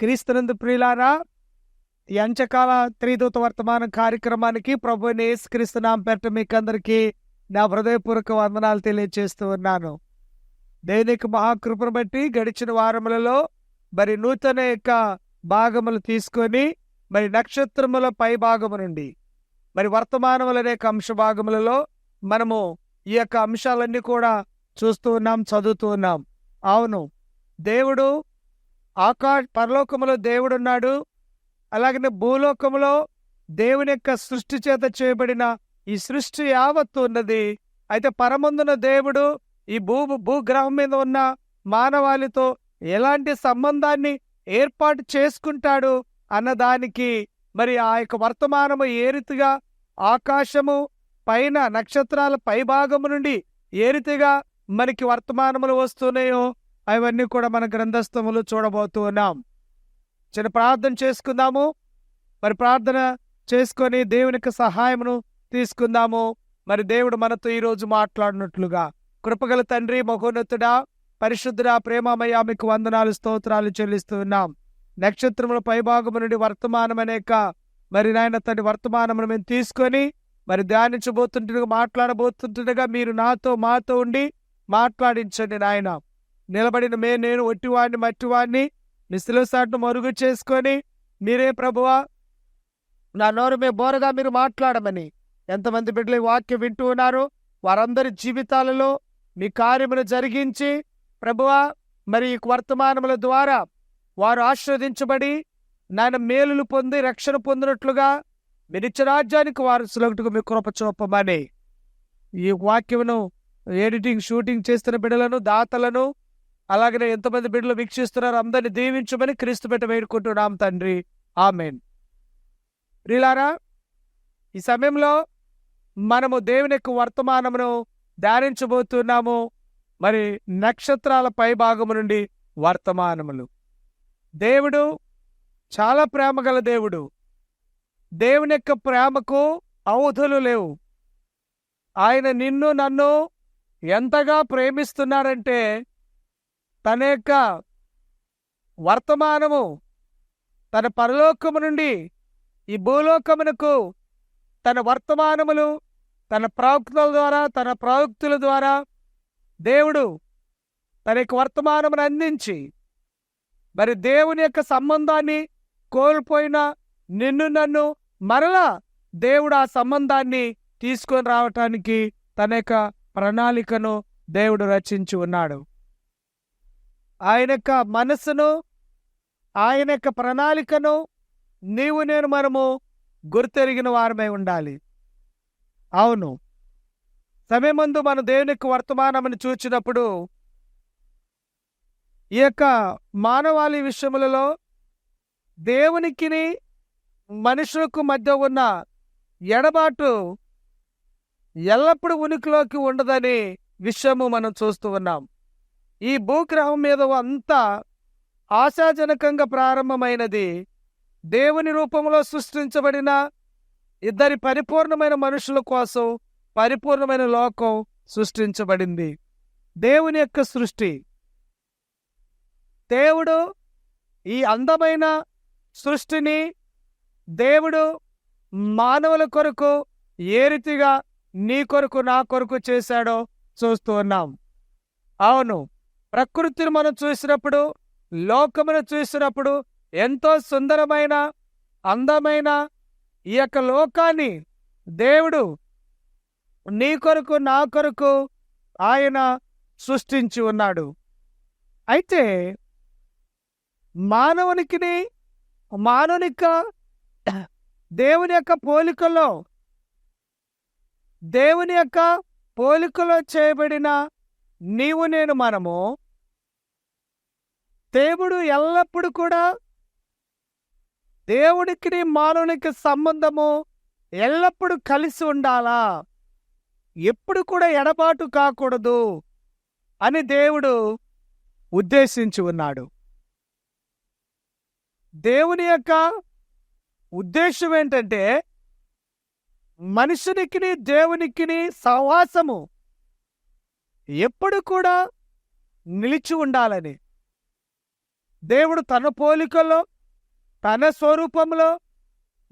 క్రీస్తునందు ప్రియులారా ఈ అంచకాల త్రిదూత వర్తమాన కార్యక్రమానికి ప్రభు క్రీస్తు నామ పెట్ట మీకు అందరికీ నా హృదయపూర్వక వందనాలు తెలియజేస్తూ ఉన్నాను. దైనిక మహాకృపను బట్టి గడిచిన వారములలో మరి నూతన యొక్క భాగములు తీసుకొని మరి నక్షత్రముల పై భాగము నుండి మరి వర్తమానములనే అనేక అంశ భాగములలో మనము ఈ యొక్క అంశాలన్నీ కూడా చూస్తూ ఉన్నాం చదువుతూ ఉన్నాం. అవును దేవుడు ఆకా పరలోకములో దేవుడున్నాడు. అలాగనే భూలోకములో దేవుని యొక్క సృష్టి చేత చేయబడిన ఈ సృష్టి యావత్తు ఉన్నది. అయితే పరమందున దేవుడు ఈ భూ భూగ్రహం మీద ఉన్న మానవాళితో ఎలాంటి సంబంధాన్ని ఏర్పాటు చేసుకుంటాడు అన్నదానికి మరి ఆ యొక్క వర్తమానము ఏ రీతిగా ఆకాశము పైన నక్షత్రాల పైభాగము నుండి ఏ రీతిగా మనకి వర్తమానములు వస్తున్నాయో అవన్నీ కూడా మన గ్రంథస్థములు చూడబోతూ ఉన్నాం. చిన్న ప్రార్థన చేసుకుందాము. మరి ప్రార్థన చేసుకొని దేవునికి సహాయమును తీసుకుందాము. మరి దేవుడు మనతో ఈరోజు మాట్లాడినట్లుగా. కృపగల తండ్రి మహోన్నతుడా పరిశుద్ధుడా ప్రేమమయ్య మీకు వందనాలు స్తోత్రాలు చెల్లిస్తూ ఉన్నాం. నక్షత్రముల పైభాగము నుండి వర్తమానం అనేక మరి నాయన తండ్రి వర్తమానమును మేము తీసుకొని మరి ధ్యానించబోతుండగా మాట్లాడబోతుండగా మీరు నాతో మాతో ఉండి మాట్లాడించండి నాయన. నిలబడిన మే నేను ఒట్టివాడిని మట్టివాడిని మిసిలుసాటును మరుగు చేసుకొని మీరే ప్రభువా నా నోరు మీ బోరగా మీరు మాట్లాడమని. ఎంతమంది బిడ్డలు ఈ వాక్యం వింటూ ఉన్నారు? వారందరి జీవితాలలో మీ కార్యమును జరిగించి ప్రభువా మరి ఈ వర్తమానముల ద్వారా వారు ఆశీర్వదించబడి నాయన మేలులు పొంది రక్షణ పొందినట్లుగా మీరు రాజ్యానికి సులగటుకు మీ కృప చూపమని. ఈ వాక్యమును ఎడిటింగ్ షూటింగ్ చేస్తున్న బిడ్డలను దాతలను అలాగనే ఎంతమంది బిడ్డలు వీక్షిస్తున్నారు. అందరిని దీవించమని క్రీస్తు పెట్ట వేడుకుంటున్నాం తండ్రి. ఆమెన్. ప్రిలారా ఈ సమయంలో మనము దేవుని యొక్క వర్తమానమును ధ్యానించబోతున్నాము. మరి నక్షత్రాల పై భాగము నుండి వర్తమానములు. దేవుడు చాలా ప్రేమ గల దేవుడు. దేవుని యొక్క ప్రేమకు అవధులు లేవు. ఆయన నిన్ను నన్ను ఎంతగా ప్రేమిస్తున్నారంటే తన యొక్క వర్తమానము తన పరలోకము నుండి ఈ భూలోకమునకు తన వర్తమానములు తన ప్రవక్తల ద్వారా తన ప్రవక్తుల ద్వారా దేవుడు తన యొక్క వర్తమానమును అందించి మరి దేవుని యొక్క సంబంధాన్ని కోల్పోయిన నిన్ను నన్ను మరలా దేవుడు ఆ సంబంధాన్ని తీసుకొని రావటానికి తన యొక్క ప్రణాళికను దేవుడు రచించి ఉన్నాడు. ఆయన యొక్క మనస్సును ఆయన యొక్క ప్రణాళికను నీవు నేను మనము గుర్తెరిగిన వారమై ఉండాలి. అవును. సమయమందు మన దేవుని యొక్క వర్తమానమని చూచినప్పుడు ఈ యొక్క మానవాళి విషయములలో దేవునికిని మనుషులకు మధ్య ఉన్న ఎడబాటు ఎల్లప్పుడూ ఉనికిలోకి ఉండదని విషయము మనం చూస్తూ ఉన్నాం. ఈ భూగ్రహం మీద అంతా ఆశాజనకంగా ప్రారంభమైనది దేవుని రూపంలో సృష్టించబడిన ఇద్దరి పరిపూర్ణమైన మనుషుల కోసం పరిపూర్ణమైన లోకం సృష్టించబడింది. దేవుని యొక్క సృష్టి. దేవుడు ఈ అందమైన సృష్టిని దేవుడు మానవుల కొరకు ఏ రీతిగా నీ కొరకు నా కొరకు చేశాడో చూస్తూ ఉన్నాం. అవును. ప్రకృతిని మనం చూసినప్పుడు లోకమును చూసినప్పుడు ఎంతో సుందరమైన అందమైన ఈ యొక్క లోకాన్ని దేవుడు నీ కొరకు నా కొరకు ఆయన సృష్టించి ఉన్నాడు. అయితే మానవునికి మానవునిక దేవుని యొక్క పోలికలో దేవుని యొక్క పోలికలో చేయబడిన నీవు నేను మనము దేవుడు ఎల్లప్పుడూ కూడా దేవుడికి మానవునికి సంబంధము ఎల్లప్పుడూ కలిసి ఉండాలా? ఎప్పుడు కూడా ఎడబాటు కాకూడదు అని దేవుడు ఉద్దేశించి ఉన్నాడు. దేవుని యొక్క ఉద్దేశం ఏంటంటే మనుషునికి దేవునికి సహవాసము ఎప్పుడు కూడా నిలిచి ఉండాలని. దేవుడు తన పోలికలో తన స్వరూపంలో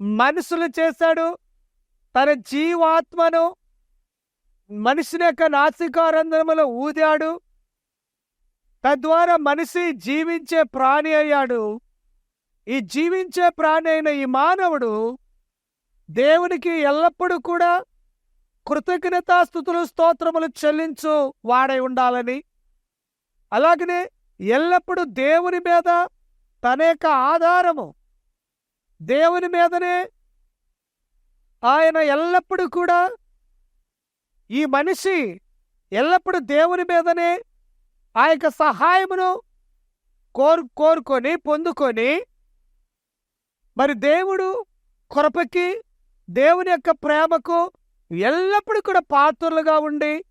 మనుషులు చేశాడు. తన జీవాత్మను మనిషిని యొక్క నాసికారంధ్రములో ఊదాడు. తద్వారా మనిషి జీవించే ప్రాణి అయ్యాడు. ఈ జీవించే ప్రాణి అయిన ఈ మానవుడు దేవునికి ఎల్లప్పుడూ కూడా కృతజ్ఞతాస్థుతులు స్తోత్రములు చెల్లించు వాడై ఉండాలని. అలాగనే ఎల్లప్పుడూ దేవుని మీద తన యొక్క ఆధారము దేవుని మీదనే ఆయన ఎల్లప్పుడూ కూడా ఈ మనిషి ఎల్లప్పుడూ దేవుని మీదనే ఆ యొక్క సహాయమును కోరు కోరుకొని పొందుకొని మరి దేవుడు కొరపకి దేవుని యొక్క ప్రేమకు ఎల్లప్పుడూ కూడా పాత్రలుగా ఉండి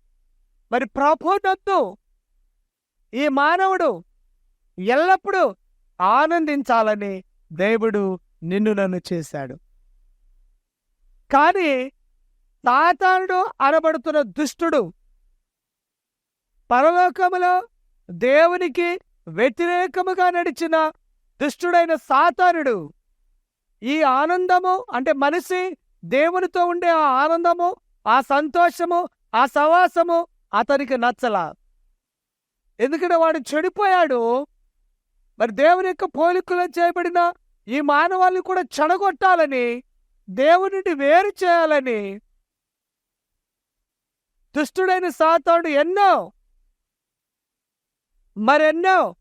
మరి ప్రభునందు ఈ మానవుడు ఎల్లప్పుడూ ఆనందించాలని దేవుడు నిన్ను నన్ను చేశాడు. కానీ సాతానుడు అనబడుతున్న దుష్టుడు పరలోకములో దేవునికి వ్యతిరేకముగా నడిచిన దుష్టుడైన సాతానుడు ఈ ఆనందము అంటే మనిషి దేవునితో ఉండే ఆ ఆనందము ఆ సంతోషము ఆ సవాసము అతనికి నచ్చలా. ఎందుకంటే వాడు చెడిపోయాడు. మరి దేవుని యొక్క పోలికలో చేయబడిన ఈ మానవాళ్ళని కూడా చెడగొట్టాలని దేవునిని వేరు చేయాలని దుష్టుడైన సాతాడు ఎన్నో మరెన్నో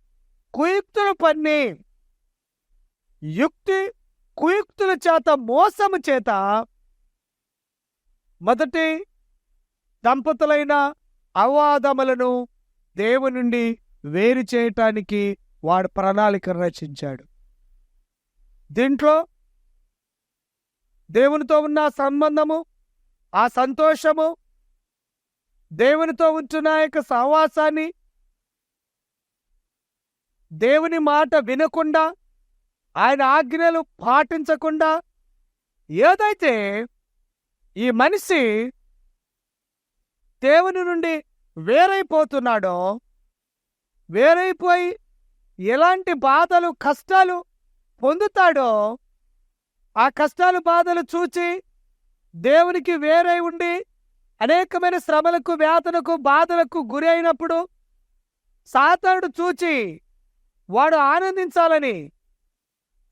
కుయుక్తులు పన్ని యుక్తి కుయుక్తుల చేత మోసము చేత మొదటి దంపతులైన అవాదములను దేవు నుండి వేరు చేయటానికి వాడు ప్రణాళిక రచించాడు. దీంట్లో దేవునితో ఉన్న సంబంధము ఆ సంతోషము దేవునితో ఉంటున్న యొక్క సహవాసాన్ని దేవుని మాట వినకుండా ఆయన ఆజ్ఞలు పాటించకుండా ఏదైతే ఈ మనిషి దేవుని నుండి వేరైపోతున్నాడో వేరైపోయి ఎలాంటి బాధలు కష్టాలు పొందుతాడో ఆ కష్టాలు బాధలు చూచి దేవునికి వేరై ఉండి అనేకమైన శ్రమలకు వేదనకు బాధలకు గురి అయినప్పుడు సాతానుడు చూచి వాడు ఆనందించాలని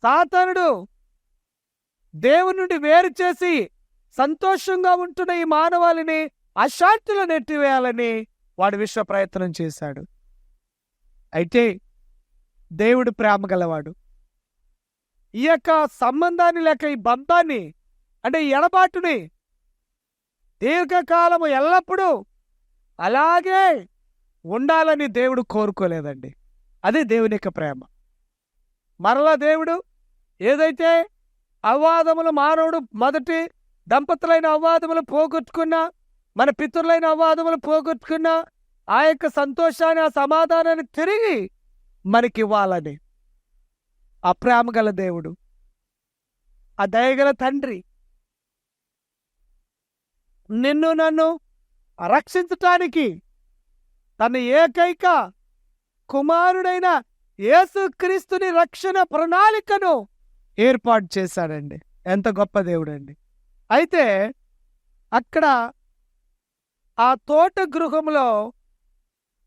సాతానుడు దేవుని నుండి వేరు చేసి సంతోషంగా ఉంటున్న ఈ మానవాళిని అశాంతిలో నెట్టివేయాలని వాడు విశ్వ ప్రయత్నం చేశాడు. అయితే దేవుడు ప్రేమ గలవాడు. ఈ యొక్క సంబంధాన్ని లేక ఈ బంధాన్ని అంటే ఈ ఎడబాటుని దీర్ఘకాలము ఎల్లప్పుడూ అలాగే ఉండాలని దేవుడు కోరుకోలేదండి. అదే దేవుని యొక్క ప్రేమ. మరలా దేవుడు ఏదైతే అవాదములు మానవుడు మొదటి దంపతులైన అవాదములు పోగొట్టుకున్నా మన పితరులైన అవాదములు పోగొట్టుకున్నా ఆ యొక్క సంతోషాన్ని ఆ సమాధానాన్ని తిరిగి మనకివ్వాలని. ఆ ప్రేమ గల దేవుడు ఆ దయగల తండ్రి నిన్ను నన్ను రక్షించటానికి తన ఏకైక కుమారుడైన యేసుక్రీస్తుని రక్షణ ప్రణాళికను ఏర్పాటు చేశాడండి. ఎంత గొప్ప దేవుడండి. అయితే అక్కడ ఆ తోట గృహంలో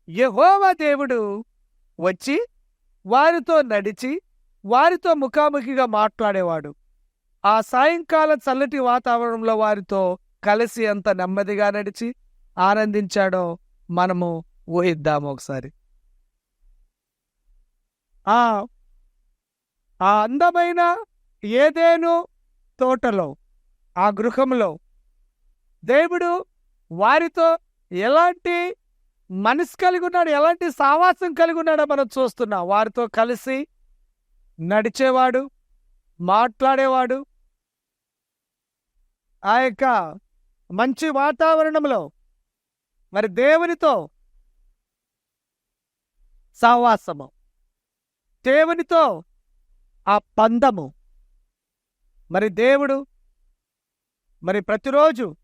యహోవ దేవుడు వచ్చి వారితో నడిచి వారితో ముఖాముఖిగా మాట్లాడేవాడు. ఆ సాయంకాల చల్లటి వాతావరణంలో వారితో కలిసి ఎంత నెమ్మదిగా నడిచి ఆనందించాడో మనము ఊహిద్దాము ఒకసారి. ఆ ఆ అందమైన ఏదేను తోటలో ఆ గృహంలో? దేవుడు వారితో ఎలాంటి మనసు కలిగి ఉన్నాడు? ఎలాంటి సావాసం కలిగి ఉన్నాడో మనం చూస్తున్నాం. వారితో కలిసి నడిచేవాడు మాట్లాడేవాడు. ఆ యొక్క మంచి వాతావరణంలో మరి దేవునితో సావాసము. దేవునితో ఆ పందము మరి దేవుడు మరి ప్రతిరోజు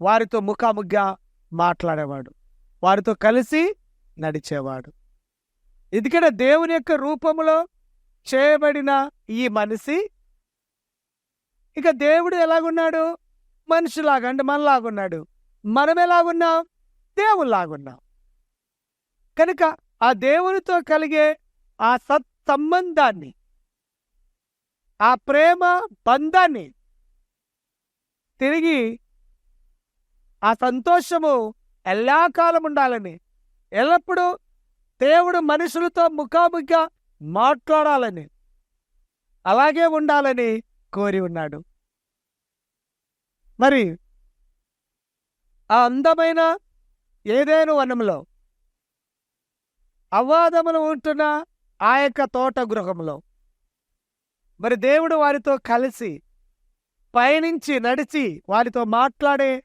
వారితో ముఖాముఖిగా మాట్లాడేవాడు. వారితో కలిసి నడిచేవాడు. ఎందుకంటే దేవుని యొక్క రూపములో చేయబడిన ఈ మనిషి ఇక దేవుడు ఎలాగున్నాడు? మనిషిలాగా అంటే మనలాగున్నాడు. మనం ఎలాగున్నాం దేవుళ్ళలాగున్నాం. కనుక ఆ దేవునితో కలిగే ఆ సత్సంబంధాన్ని ఆ ప్రేమ బంధాన్ని తిరిగి ఆ సంతోషము ఎల్లాకాలం ఉండాలని ఎల్లప్పుడూ దేవుడు మనుషులతో ముఖాముఖిగా మాట్లాడాలని అలాగే ఉండాలని కోరి ఉన్నాడు మరి ఆ అందమైన ఏదైనా వనంలో అవాదములు ఉంటున్న ఆ యొక్క తోట గృహంలో. మరి దేవుడు వారితో కలిసి పయనించి నడిచి వారితో మాట్లాడే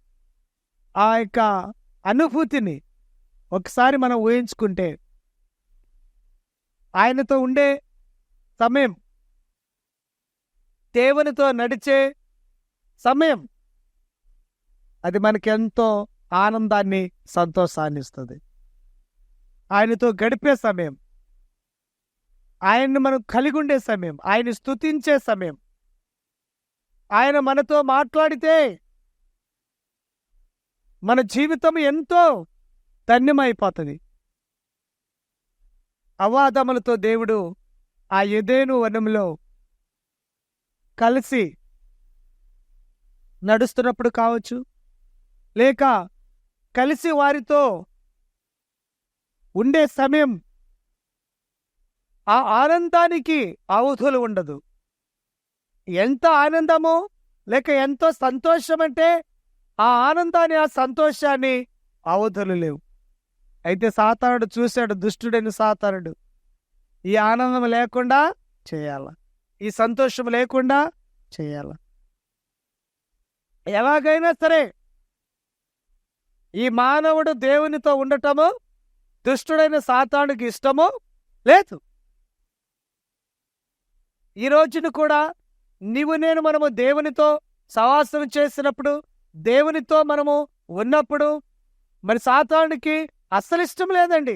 ఆ యొక్క అనుభూతిని ఒకసారి మనం ఊహించుకుంటే ఆయనతో ఉండే సమయం దేవునితో నడిచే సమయం అది మనకెంతో ఆనందాన్ని సంతోషాన్ని ఇస్తుంది. ఆయనతో గడిపే సమయం ఆయన్ని మనం కలిగి ఉండే సమయం ఆయన స్తుతించే సమయం. ఆయన మనతో మాట్లాడితే మన జీవితం ఎంతో ధన్యమైపోతుంది. అవాదములతో దేవుడు ఆ ఎదేను వనంలో కలిసి నడుస్తున్నప్పుడు కావచ్చు లేక కలిసి వారితో ఉండే సమయం ఆ ఆనందానికి అవధులు ఉండదు. ఎంత ఆనందమో లేక ఎంతో సంతోషం అంటే ఆ ఆనందాన్ని ఆ సంతోషాన్ని అవధులు లేవు. అయితే సాతానుడు చూశాడు దుష్టుడైన సాతానుడు. ఈ ఆనందం లేకుండా చేయాల. ఈ సంతోషం లేకుండా చేయాల. ఎలాగైనా సరే ఈ మానవుడు దేవునితో ఉండటము దుష్టుడైన సాతానుడికి ఇష్టము లేదు. ఈ రోజును కూడా నీవు నేను మనము దేవునితో సవాసం చేసినప్పుడు దేవునితో మనము ఉన్నప్పుడు మరి సాతానుడికి అస్సలు ఇష్టం లేదండి.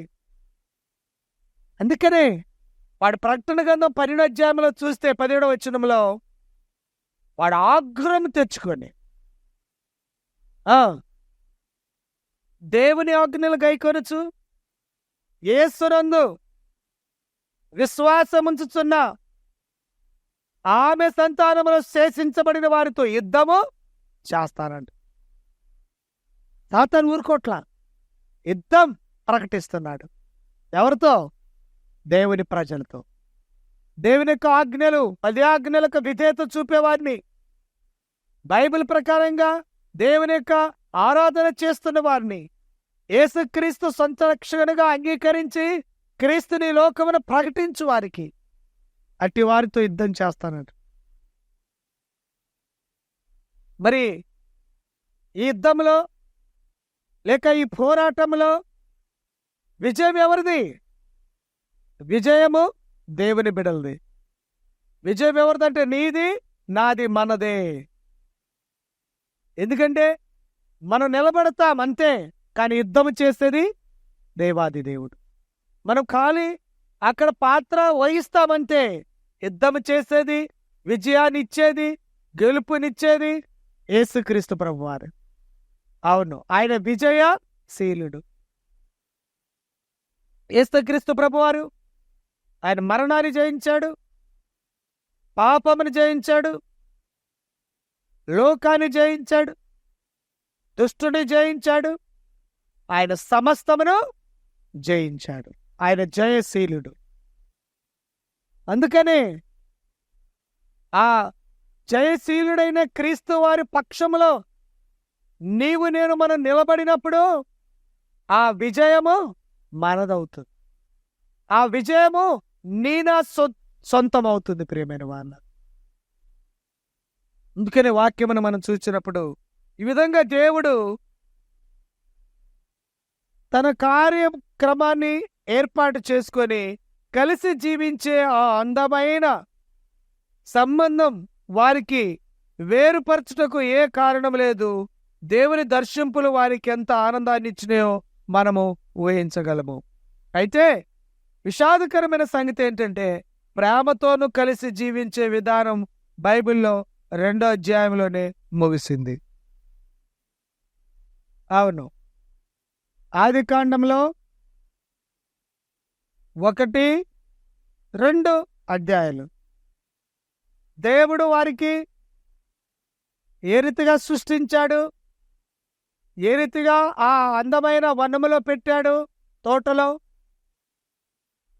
అందుకనే వాడు ప్రకటన గంధం పన్నెండు చూస్తే పదిహేడవ వచనంలో వాడు ఆగ్రహం తెచ్చుకొని ఆ, దేవుని ఆజ్ఞలు గైకొనచ్చు ఏసునందు విశ్వాసముంచుచున్న ఆమె సంతానములో శేషించబడిన వారితో యుద్ధము చేస్తానంట. సాతాను ఊరుకోట్ల. యుద్ధం ప్రకటిస్తున్నాడు. ఎవరితో? దేవుని ప్రజలతో. దేవుని యొక్క ఆజ్ఞలు పది ఆజ్ఞలకు విధేయత చూపేవారిని. బైబిల్ ప్రకారంగా దేవుని యొక్క ఆరాధన చేస్తున్న వారిని. యేసుక్రీస్తు సొంత రక్షణగా అంగీకరించి క్రీస్తుని లోకమును ప్రకటించు వారికి. అట్టి వారితో యుద్ధం చేస్తానంట మరి ఈ యుద్ధంలో లేక ఈ పోరాటంలో విజయం ఎవరిది? విజయము దేవుని బిడలది విజయం ఎవరిదంటే నీది నాది మనదే. ఎందుకంటే మనం నిలబడతాం అంతే కానీ యుద్ధం చేసేది దేవాది దేవుడు. మనం ఖాళీ అక్కడ పాత్ర వహిస్తామంతే యుద్ధం చేసేది విజయాన్నిచ్చేది గెలుపునిచ్చేది యేసుక్రీస్తు ప్రభువారు. అవును ఆయన విజయశీలుడు యేసుక్రీస్తు ప్రభువారు ఆయన మరణాన్ని జయించాడు పాపమును జయించాడు లోకాన్ని జయించాడు దుష్టుని జయించాడు ఆయన సమస్తమును జయించాడు. ఆయన జయశీలుడు. అందుకనే ఆ జయశీలుడైన క్రీస్తు వారి పక్షములో నీవు నేను మనం నిలబడినప్పుడు ఆ విజయము మనదవుతుంది. ఆ విజయము నీ నా సొ సొంతం అవుతుంది ప్రియమైన వాళ్ళ అందుకనే వాక్యమును మనం చూసినప్పుడు ఈ విధంగా దేవుడు తన కార్యక్రమాన్ని ఏర్పాటు చేసుకొని కలిసి జీవించే ఆ అందమైన సంబంధం వారికి వేరుపరచుటకు ఏ కారణం లేదు. దేవుని దర్శింపులు వారికి ఎంత ఆనందాన్ని ఇచ్చినాయో మనము ఊహించగలము. అయితే విషాదకరమైన సంగతి ఏంటంటే ప్రేమతోనూ కలిసి జీవించే విధానం బైబిల్లో రెండో అధ్యాయంలోనే ముగిసింది. అవును. ఆది కాండంలో ఒకటి రెండు అధ్యాయాలు. దేవుడు వారికి ఏ రీతిగా సృష్టించాడు? ఏ రీతిగా ఆ అందమైన వనములో పెట్టాడు తోటలో?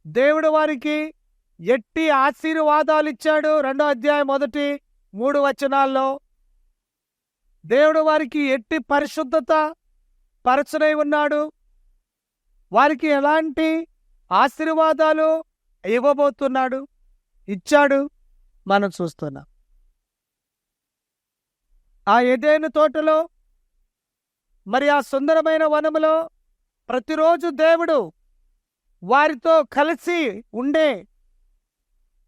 దేవుడు వారికి ఎట్టి ఆశీర్వాదాలు ఇచ్చాడు? రెండో అధ్యాయం మొదటి మూడు వచనాల్లో. దేవుడు వారికి ఎట్టి పరిశుద్ధత పరచనై ఉన్నాడు? వారికి ఎలాంటి ఆశీర్వాదాలు ఇవ్వబోతున్నాడు ఇచ్చాడు మనం చూస్తున్నాం. ఆ ఎదేను తోటలో మరి ఆ సుందరమైన వనములో ప్రతిరోజు దేవుడు వారితో కలిసి ఉండే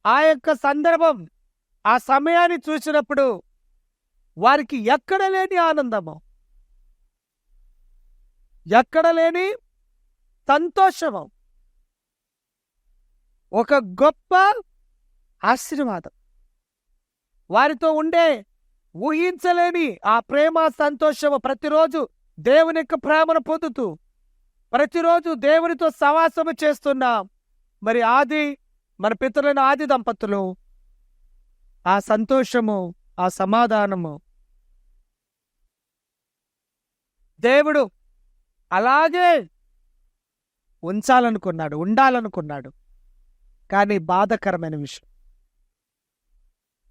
ఆ యొక్క సందర్భం ఆ సమయాన్ని చూసినప్పుడు వారికి ఎక్కడ లేని ఆనందము ఎక్కడ లేని సంతోషము. ఒక గొప్ప ఆశీర్వాదం. వారితో ఉండే ఊహించలేని ఆ ప్రేమ సంతోషము ప్రతిరోజు దేవుని యొక్క ప్రేమను పొందుతూ ప్రతిరోజు దేవునితో సవాసము చేస్తున్నాం. మరి ఆది మన పితరులైన ఆది దంపతులు ఆ సంతోషము ఆ సమాధానము దేవుడు అలాగే ఉంచాలనుకున్నాడు ఉండాలనుకున్నాడు. కానీ బాధకరమైన విషయం.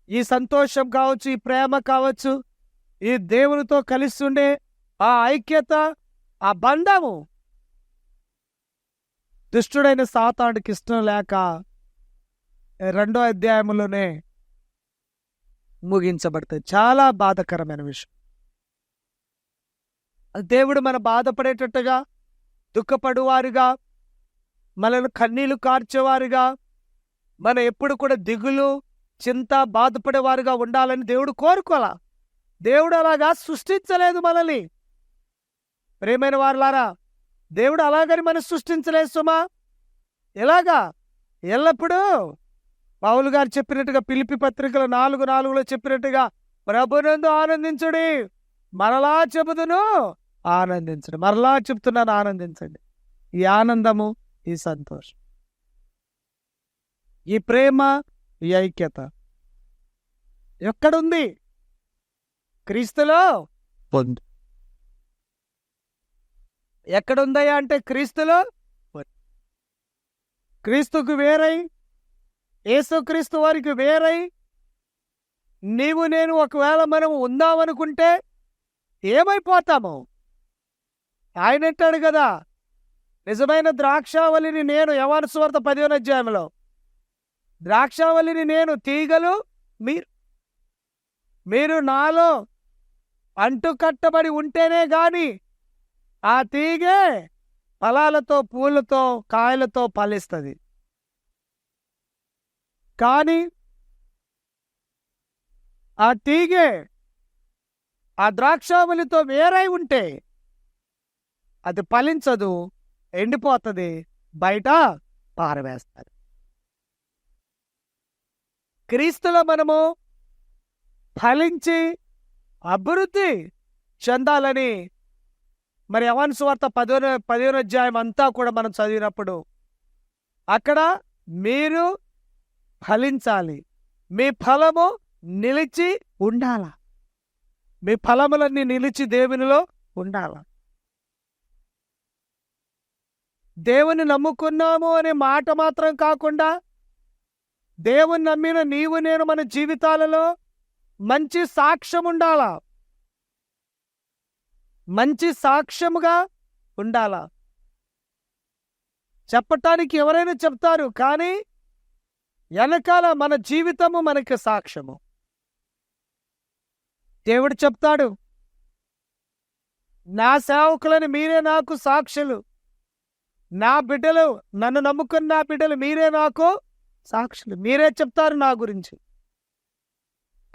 ఈ సంతోషం కావచ్చు ఈ ప్రేమ కావచ్చు ఈ దేవునితో కలిసి ఉండే ఆ ఐక్యత ఆ బంధము దుష్టుడైన సాతానుడికి ఇష్టం లేక రెండో అధ్యాయంలోనే ముగించబడతాయి. చాలా బాధకరమైన విషయం. దేవుడు మన బాధపడేటట్టుగా దుఃఖపడువారుగా మనల్ని కన్నీళ్ళు కార్చేవారుగా మన ఎప్పుడు కూడా దిగులు చింత బాధపడేవారుగా ఉండాలని దేవుడు కోరుకోలా దేవుడు అలాగా సృష్టించలేదు మనల్ని. ప్రేమైన వారులారా దేవుడు అలాగని మనం సృష్టించలేదు సుమా. ఎలాగా? ఎల్లప్పుడూ పౌలు గారు చెప్పినట్టుగా పిలిపి పత్రికలు నాలుగు నాలుగులో చెప్పినట్టుగా ప్రభునందు ఆనందించుడి. మరలా చెబుదును ఆనందించండి. మరలా చెప్తున్నాను ఆనందించండి. ఈ ఆనందము ఈ సంతోషం. ఈ ప్రేమ ఈ ఐక్యత. ఎక్కడుంది? క్రీస్తులో? పొందు. ఎక్కడుందయ్యా అంటే క్రీస్తులో. క్రీస్తుకు వేరై యేసుక్రీస్తు వారికి వేరై నీవు నేను ఒకవేళ మనం ఉందామనుకుంటే ఏమైపోతాము? ఆయన అంటాడు కదా నిజమైన ద్రాక్షావళిని నేను యవాను సువార్త పదిహేను అధ్యాయంలో ద్రాక్షావళిని నేను తీగలు మీరు మీరు నాలో అంటుకట్టబడి ఉంటేనే గాని ఆ తీగే ఫలాలతో పూలతో కాయలతో ఫలిస్తుంది. కానీ ఆ తీగే ఆ ద్రాక్షావళితో వేరై ఉంటే అది ఫలించదు ఎండిపోతుంది బయట పారవేస్తారు. క్రీస్తులో మనము ఫలించి అభివృద్ధి చెందాలని మరి యవన్ సువార్త పదిహేను పదిహేను అధ్యాయం అంతా కూడా మనం చదివినప్పుడు అక్కడ మీరు ఫలించాలి. మీ ఫలము నిలిచి ఉండాల? మీ ఫలములన్నీ నిలిచి దేవునిలో ఉండాల? దేవుని నమ్ముకున్నాము అనే మాట మాత్రం కాకుండా దేవుని నమ్మిన నీవు నేను మన జీవితాలలో మంచి సాక్ష్యం ఉండాలా? మంచి సాక్ష్యముగా ఉండాలా? చెప్పటానికి ఎవరైనా చెప్తారు కానీ వెనకాల మన జీవితము మనకి సాక్ష్యము. దేవుడు చెప్తాడు నా సేవకులని మీరే నాకు సాక్షులు. నా బిడ్డలు నన్ను నమ్ముకున్న బిడ్డలు మీరే నాకు సాక్షులు. మీరే చెప్తారు నా గురించి.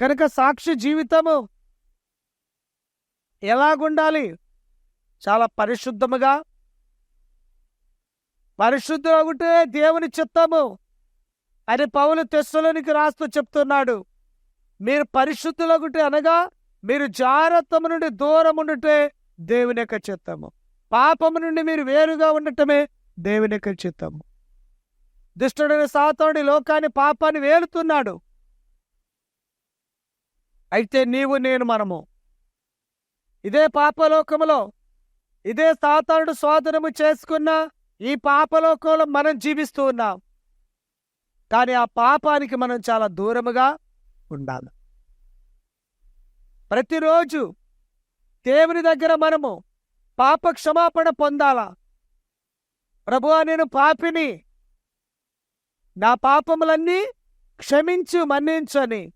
కనుక సాక్షి జీవితము ఎలాగుండాలి? చాలా పరిశుద్ధముగా. పరిశుద్ధులగుటే దేవుని చిత్తము అని పౌలు తెస్సులోనికి రాస్తూ చెప్తున్నాడు. మీరు పరిశుద్ధులొకటి అనగా మీరు జాగ్రత్తము నుండి దూరం ఉండుటే దేవుని యొక్క చిత్తము. పాపము నుండి మీరు వేరుగా ఉండటమే దేవుని యొక్క చిత్తము. దుష్టుడైన సాతానుడి లోకాన్ని పాపాన్ని వేలుతున్నాడు. అయితే నీవు నేను మనము ఇదే పాపలోకములో ఇదే సాతానుడు స్వాధీనము చేసుకున్న ఈ పాపలోకంలో మనం జీవిస్తూ ఉన్నాం. కానీ ఆ పాపానికి మనం చాలా దూరముగా ఉండాలి. ప్రతిరోజు దేవుని దగ్గర మనము పాప క్షమాపణ పొందాలా? ప్రభువా నేను పాపిని నా పాపములన్నీ క్షమించు మన్నించు అని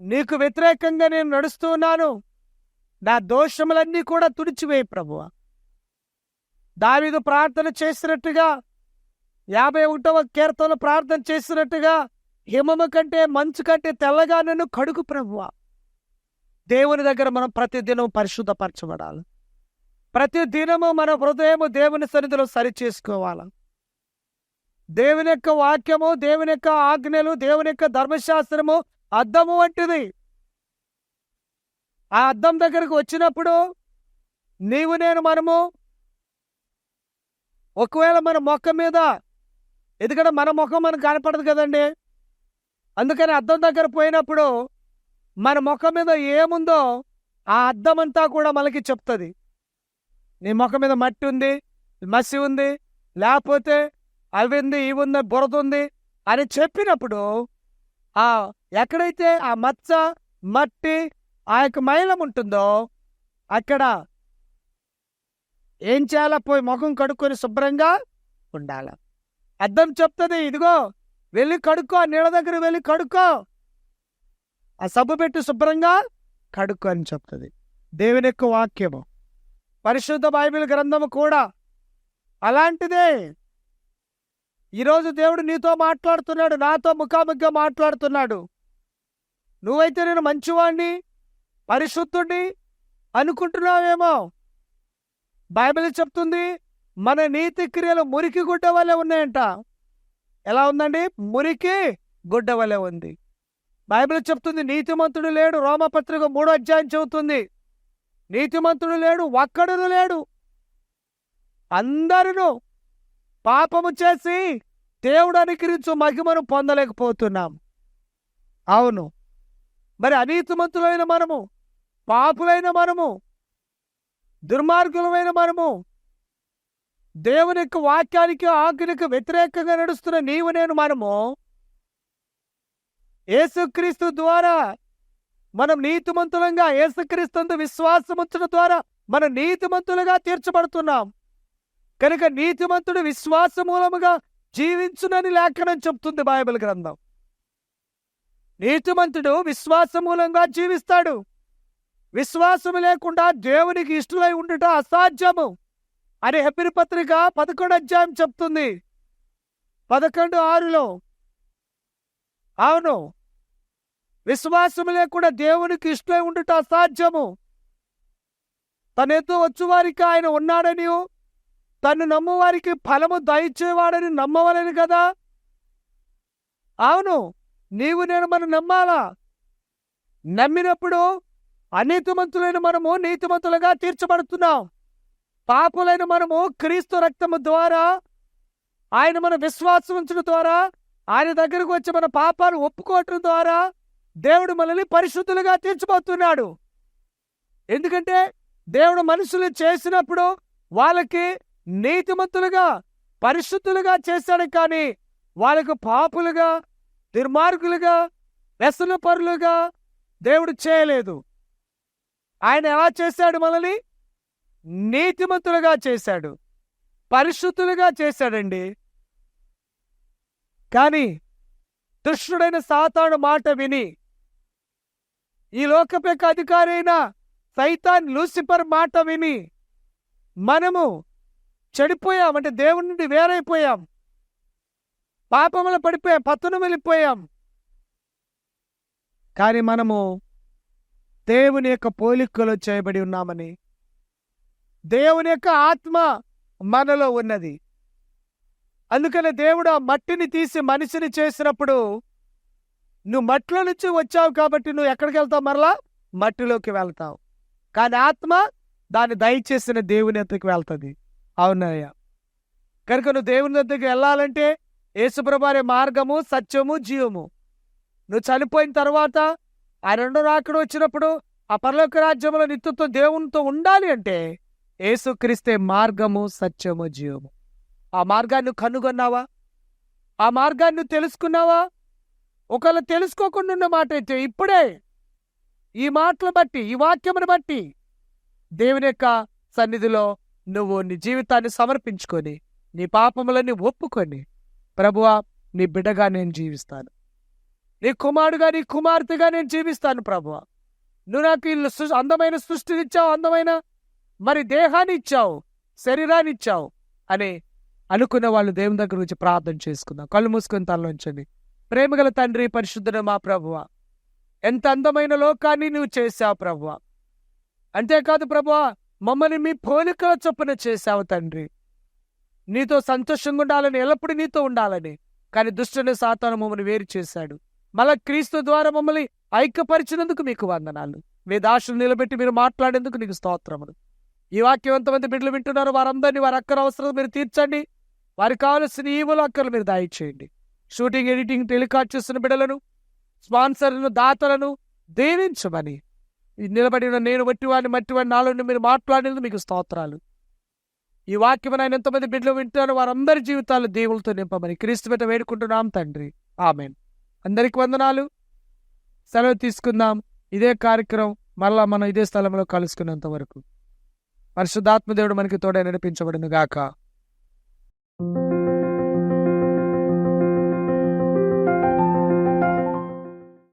నీకు వ్యతిరేకంగా నేను నడుస్తున్నాను నా దోషములన్నీ కూడా తుడిచివేయి ప్రభువ. దావిదు ప్రార్థన చేసినట్టుగా యాభై ఒకటవ కీర్తనలు ప్రార్థన చేసినట్టుగా హిమము కంటే మంచు కంటే తెల్లగా నన్ను కడుగు ప్రభువ. దేవుని దగ్గర మనం ప్రతిదినం పరిశుద్ధపరచబడాలి. ప్రతి దినము మన హృదయము దేవుని సన్నిధిలో సరిచేసుకోవాలి. దేవుని యొక్క వాక్యము దేవుని యొక్క ఆజ్ఞలు దేవుని యొక్క ధర్మశాస్త్రము అద్దము వంటిది. ఆ అద్దం దగ్గరకు వచ్చినప్పుడు నీవు నేను మనము ఒకవేళ మన మొక్క మీద ఎందుకంటే మన ముఖం మనకు కనపడదు కదండి. అందుకని అద్దం దగ్గర పోయినప్పుడు మన ముఖం మీద ఏముందో ఆ అద్దం అంతా కూడా మనకి చెప్తుంది. నీ ముఖం మీద మట్టి ఉంది మసి ఉంది లేకపోతే అవి ఉంది ఇవి ఉంది బురద ఉంది అని చెప్పినప్పుడు ఆ ఎక్కడైతే ఆ మచ్చ మట్టి ఆ యొక్క మైలం ఉంటుందో అక్కడ ఏం చేయాలా? పోయి ముఖం కడుక్కొని శుభ్రంగా ఉండాల. అద్దం చెప్తుంది ఇదిగో వెళ్ళి కడుక్కో నీళ్ళ దగ్గర వెళ్ళి కడుక్కో. ఆ సబ్బు పెట్టి శుభ్రంగా కడుక్కో అని చెప్తుంది. దేవుని యొక్క వాక్యము. పరిశుద్ధ బైబిల్ గ్రంథము కూడా అలాంటిదే. ఈరోజు దేవుడు నీతో మాట్లాడుతున్నాడు నాతో ముఖాముఖిగా మాట్లాడుతున్నాడు. నువ్వైతే నేను మంచివాణ్ణి పరిశుద్ధుణ్ణి అనుకుంటున్నావేమో? బైబిల్ చెప్తుంది మన నీతి క్రియలు మురికి గుడ్డ వల్లే ఉన్నాయంట. ఎలా ఉందండి? మురికి గుడ్డ వల్లే ఉంది. బైబిల్ చెప్తుంది నీతిమంతుడు లేడు రోమపత్రిక మూడో అధ్యాయం చెబుతుంది. నీతిమంతుడు లేడు ఒక్కడును లేడు. అందరూ పాపము చేసి దేవుడు అనుకరించు మహిమను పొందలేకపోతున్నాం. అవును. మరి అనీతిమంతులైన మనము పాపులైన మనము దుర్మార్గులమైన మనము దేవుని యొక్క వాక్యానికి ఆజ్ఞకు వ్యతిరేకంగా నడుస్తున్న నీవు నేను మనము యేసుక్రీస్తు ద్వారా మనం నీతిమంతులంగా యేసుక్రీస్తు విశ్వాసముంచడం ద్వారా మన నీతిమంతులుగా తీర్చబడుతున్నాం. కనుక నీతిమంతుడు విశ్వాస మూలముగా జీవించునని లేఖనం చెప్తుంది బైబిల్ గ్రంథం. నీతిమంతుడు విశ్వాస మూలంగా జీవిస్తాడు. విశ్వాసము లేకుండా దేవునికి ఇష్టలై ఉండటం అసాధ్యము అని హెపిరి పత్రిక పదకొండు అధ్యాయం చెప్తుంది. పదకొండు ఆరులో అవును విశ్వాసము లేకుండా దేవునికి ఇష్టమై ఉండటం అసాధ్యము. తనెత్తు వచ్చువారికి ఆయన ఉన్నాడని తను నమ్మువారికి ఫలము దయచేవాడని నమ్మవలేను కదా? అవును నీవు నేను మనం నమ్మాలా? నమ్మినప్పుడు అనీతిమంతులైన మనము నీతిమంతులుగా తీర్చబడుతున్నాం. పాపులైన మనము క్రీస్తు రక్తము ద్వారా ఆయన మన విశ్వాసం ఉంచడం ద్వారా ఆయన దగ్గరకు వచ్చి మన పాపాలు ఒప్పుకోవటం ద్వారా దేవుడు మనల్ని పరిశుద్ధులుగా తీర్చిపోతున్నాడు ఎందుకంటే దేవుడు మనుషులు చేసినప్పుడు వాళ్ళకి నీతిమంతులుగా పరిశుద్ధులుగా చేశాడు కానీ వాళ్ళకు పాపులుగా దుర్మార్గులుగా వ్యసనపరులుగా దేవుడు చేయలేదు. ఆయన ఎలా చేశాడు మనల్ని? నీతిమంతులుగా చేశాడు. పరిశుద్ధులుగా చేశాడండి. కానీ దుష్టుడైన సాతాను మాట విని ఈ లోకపు అధికారైన అధికారి అయిన సైతాన్ లూసిఫర్ మాట విని మనము చెడిపోయాం అంటే దేవుడి నుండి వేరైపోయాం. పాపములు పడిపోయాం పత్తును వెళ్ళిపోయాం కానీ మనము దేవుని యొక్క పోలికలో చేయబడి ఉన్నామని దేవుని యొక్క ఆత్మ మనలో ఉన్నది. అందుకనే దేవుడు ఆ మట్టిని తీసి మనిషిని చేసినప్పుడు నువ్వు మట్టిలో నుంచి వచ్చావు కాబట్టి నువ్వు ఎక్కడికి వెళ్తావు మరలా? మట్టిలోకి వెళ్తావు. కానీ ఆత్మ దాన్ని దయచేసిన దేవుని ఎద్దకు వెళ్తుంది. అవునయ్యా. కనుక నువ్వు దేవుని దగ్గరికి వెళ్ళాలంటే యేసుప్రభారే మార్గము సత్యము జీవము. నువ్వు చనిపోయిన తర్వాత ఆ రెండో రాకడు వచ్చినప్పుడు ఆ పరలోక రాజ్యంలో నిత్యత్వం దేవునితో ఉండాలి అంటే యేసుక్రీస్తే మార్గము సత్యము జీవము. ఆ మార్గాన్ని కనుగొన్నావా? ఆ మార్గాన్ని తెలుసుకున్నావా? ఒకవేళ తెలుసుకోకుండా ఉన్న మాట అయితే ఇప్పుడే ఈ మాటలు బట్టి ఈ వాక్యమును బట్టి దేవుని యొక్క సన్నిధిలో నువ్వు నీ జీవితాన్ని సమర్పించుకొని నీ పాపములన్నీ ఒప్పుకొని ప్రభువా నీ బిడ్డగా నేను జీవిస్తాను. నీ కుమారుడుగా నీ కుమార్తెగా నేను జీవిస్తాను ప్రభువా. నువ్వు నాకు ఇల్లు అందమైన సృష్టిని ఇచ్చావు అందమైన మరి దేహాన్ని ఇచ్చావు శరీరాన్ని ఇచ్చావు అని అనుకున్న వాళ్ళు దేవుని దగ్గర నుంచి ప్రార్థన చేసుకుందాం. కళ్ళు మూసుకొని తలలోంచండి ప్రేమగల తండ్రి పరిశుద్ధుడు మా ప్రభువ ఎంత అందమైన లోకాన్ని నువ్వు చేశావు ప్రభువ. అంతేకాదు ప్రభువ మమ్మల్ని మీ పోలికల చొప్పున చేశావు తండ్రి. నీతో సంతోషంగా ఉండాలని ఎల్లప్పుడూ నీతో ఉండాలని. కానీ దుష్టుని సాతాను మమ్మల్ని వేరు చేశాడు. మళ్ళా క్రీస్తు ద్వారా మమ్మల్ని ఐక్యపరిచినందుకు మీకు వందనాలు. మీ దాసులు నిలబెట్టి మీరు మాట్లాడేందుకు నీకు స్తోత్రములు. ఈ వాక్యం ఎంతమంది బిడ్డలు వింటున్నారు వారందరినీ వారి అక్కర అవసరం మీరు తీర్చండి. వారికి కావలసిన ఈవులు అక్కర్లు మీరు దయచేయండి. షూటింగ్ ఎడిటింగ్ టెలికాస్ట్ చేస్తున్న బిడ్డలను స్పాన్సర్లను దాతలను దీవించమని నిలబడి నిలబడిన నేను మట్టివాడిని మట్టివాడిని నాలో నాలుగు మీరు మాట్లాడేందుకు మీకు స్తోత్రాలు. ఈ వాక్యం ఆయన ఎంతమంది బిడ్డలు వింటారో వారందరి జీవితాలు దేవులతో నింపమని క్రీస్తు పెట్ట వేడుకుంటున్నాం తండ్రి. ఆమెన్. అందరికి వందనాలు. సెలవు తీసుకుందాం. ఇదే కార్యక్రమం మళ్ళా మనం ఇదే స్థలంలో కలుసుకున్నంత వరకు. పరిశుద్ధాత్మ దేవుడు మనకి తోడే నడిపించబడును గాక